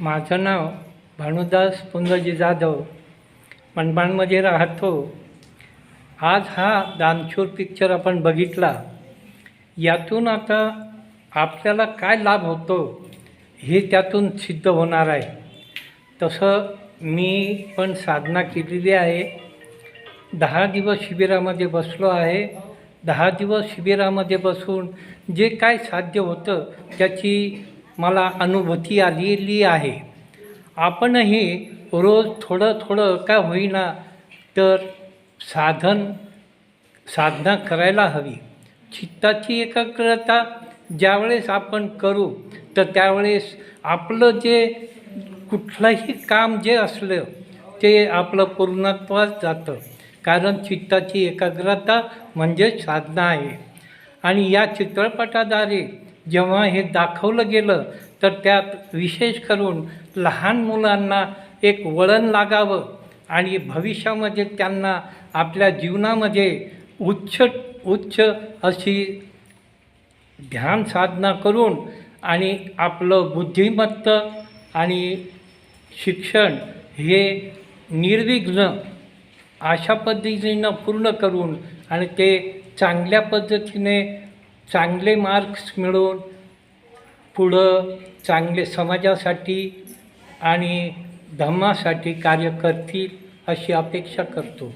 माझं नाव भानुदास पुंजजी जाधव मनमाडमध्ये राहतो. आज हा दानशूर पिक्चर आपण बघितला. यातून आता आपल्याला काय लाभ होतो हे त्यातून सिद्ध होणार आहे. तसं मी पण साधना केलेली आहे. दहा दिवस शिबिरामध्ये बसलो आहे. दहा दिवस शिबिरामध्ये बसून जे काय साध्य होतं त्याची मला अनुभूती आलेली आहे. आपणही रोज थोडं थोडं का होईना तर साधन साधना करायला हवी. चित्ताची एकाग्रता ज्यावेळेस आपण करू तर त्यावेळेस आपलं जे कुठलंही काम जे असलं ते आपलं पूर्णत्वात जातं. कारण चित्ताची एकाग्रता म्हणजे साधना आहे. आणि या चित्रपटाद्वारे जेव्हा हे दाखवलं गेलं तर त्यात विशेष करून लहान मुलांना एक वळण लागावं आणि भविष्यामध्ये त्यांना आपल्या जीवनामध्ये उच्च उच्च अशी ध्यान साधना करून आणि आपलं बुद्धिमत्ता आणि शिक्षण हे निर्विघ्न अशा पद्धतीनं पूर्ण करून आणि ते चांगल्या पद्धतीने चांगले मार्क्स मिळवून पुढं चांगले समाजासाठी आणि धम्मासाठी कार्य करतील अशी अपेक्षा करतो.